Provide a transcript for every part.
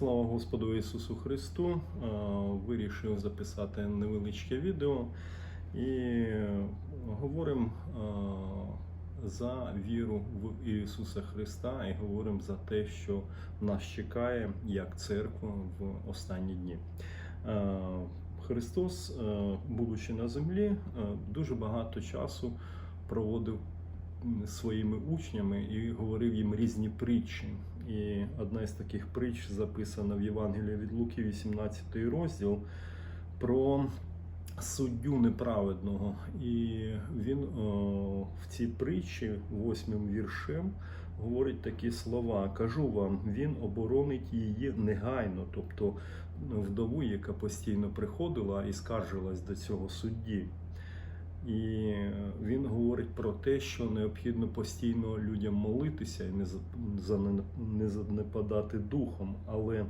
Слава Господу Ісусу Христу! Е, Вирішив записати невеличке відео і говоримо е, за віру в Ісуса Христа і говоримо за те, що нас чекає як церква в останні дні. Е, Христос, будучи на землі, дуже багато часу проводив своїми учнями і говорив їм різні притчі. І одна із таких притч записана в Євангелії від Луки, 18 розділ, про суддю неправедного. І він о, в цій притчі, восьмим віршем, говорить такі слова: кажу вам, він оборонить її негайно, тобто вдову, яка постійно приходила і скаржилась до цього судді. І він говорить про те, що необхідно постійно людям молитися і не не занепадати духом. Але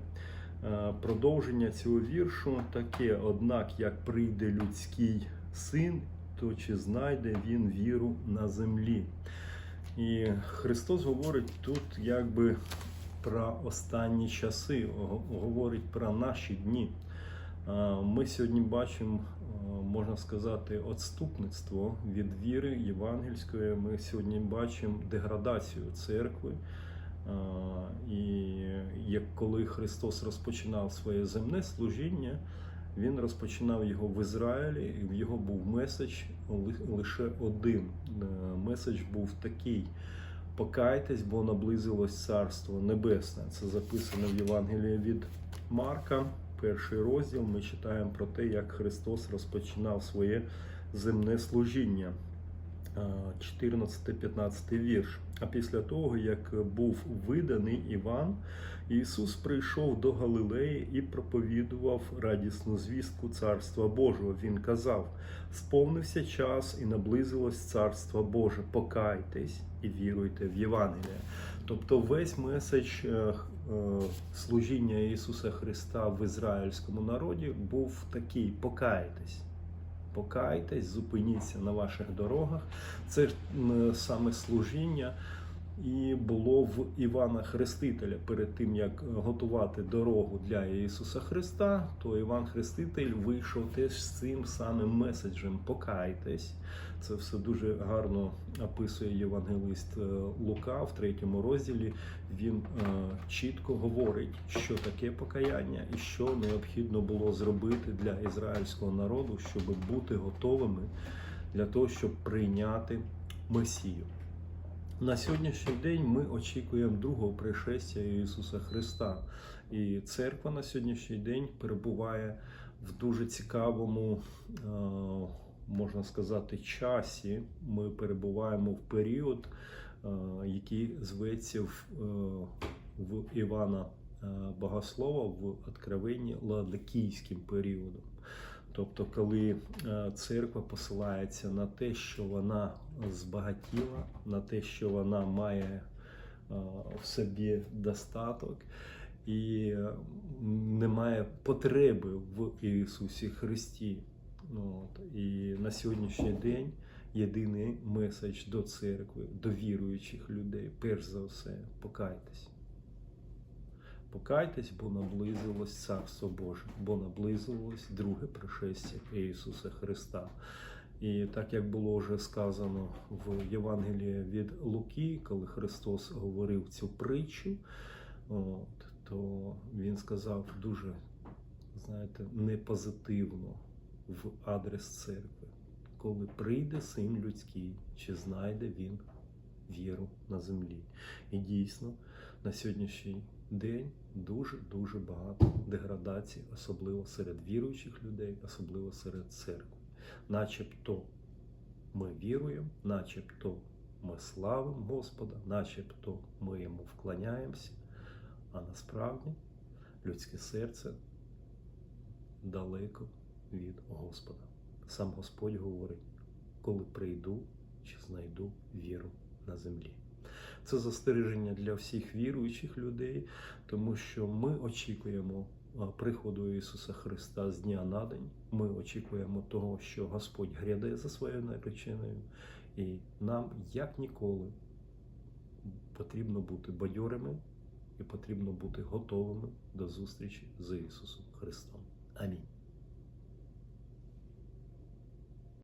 е, продовження цього віршу таке: однак, як прийде людський син, то чи знайде він віру на землі? І Христос говорить тут якби про останні часи, говорить про наші дні. А, Ми сьогодні бачимо, можна сказати, отступництво від віри євангельської. Ми сьогодні бачимо деградацію церкви. І як коли Христос розпочинав своє земне служіння, він розпочинав його в Ізраїлі, і в його був меседж лише один. Е, Меседж був такий: покайтесь, бо наблизилось Царство Небесне. Це записано в Євангелії від Марка, перший розділ. Ми читаємо про те, як Христос розпочинав своє земне служіння. 14-15 вірш. А після того, як був виданий Іван, Ісус прийшов до Галилеї і проповідував радісну звістку Царства Божого. Він казав: сповнився час і наблизилось Царство Боже. Покайтесь і віруйте в Євангеліє. Тобто весь меседж е, е, служіння Ісуса Христа в ізраїльському народі був такий: покайтесь. Покайтесь, зупиніться на ваших дорогах. Це саме служіння і було в Івана Хрестителя. Перед тим як готувати дорогу для Ісуса Христа, то Іван Хреститель вийшов теж з цим самим меседжем Покайтесь. Це все дуже гарно описує євангелист е, Лука в третьому розділі. Він е, чітко говорить, що таке покаяння і що необхідно було зробити для ізраїльського народу, щоб бути готовими для того, щоб прийняти Месію. На сьогоднішній день ми очікуємо другого пришестя Ісуса Христа. І церква на сьогоднішній день перебуває в дуже цікавому, е, можна сказати, часі. Ми перебуваємо в період, е, який зветься в, е, Івана Богослова в Откровенні Ладикійським періодом. Тобто, коли е, церква посилається на те, що вона збагатіла, на те, що вона має е, в собі достаток і е, немає потреби в Ісусі Христі. Ну, от. І на сьогоднішній день єдиний меседж до церкви, до віруючих людей, перш за все, покайтесь. Покайтесь, бо наблизилось Царство Боже, бо наблизилось друге пришестя Ісуса Христа. І так як було вже сказано в Євангелії від Луки, коли Христос говорив цю притчу, от, то Він сказав дуже, знаєте, непозитивно в адрес церкви. Коли прийде син людський, чи знайде він віру на землі? І дійсно, на сьогоднішній день дуже-дуже багато деградацій, особливо серед віруючих людей, особливо серед церкви. Начебто ми віруємо, начебто ми славимо Господа, начебто ми йому вклоняємося, а насправді людське серце далеко від Господа. Сам Господь говорить, коли прийду чи знайду віру на землі. Це застереження для всіх віруючих людей, тому що ми очікуємо приходу Ісуса Христа з дня на день. Ми очікуємо того, що Господь гряде за своєю нареченою, і нам як ніколи потрібно бути бадьорими і потрібно бути готовими до зустрічі з Ісусом Христом.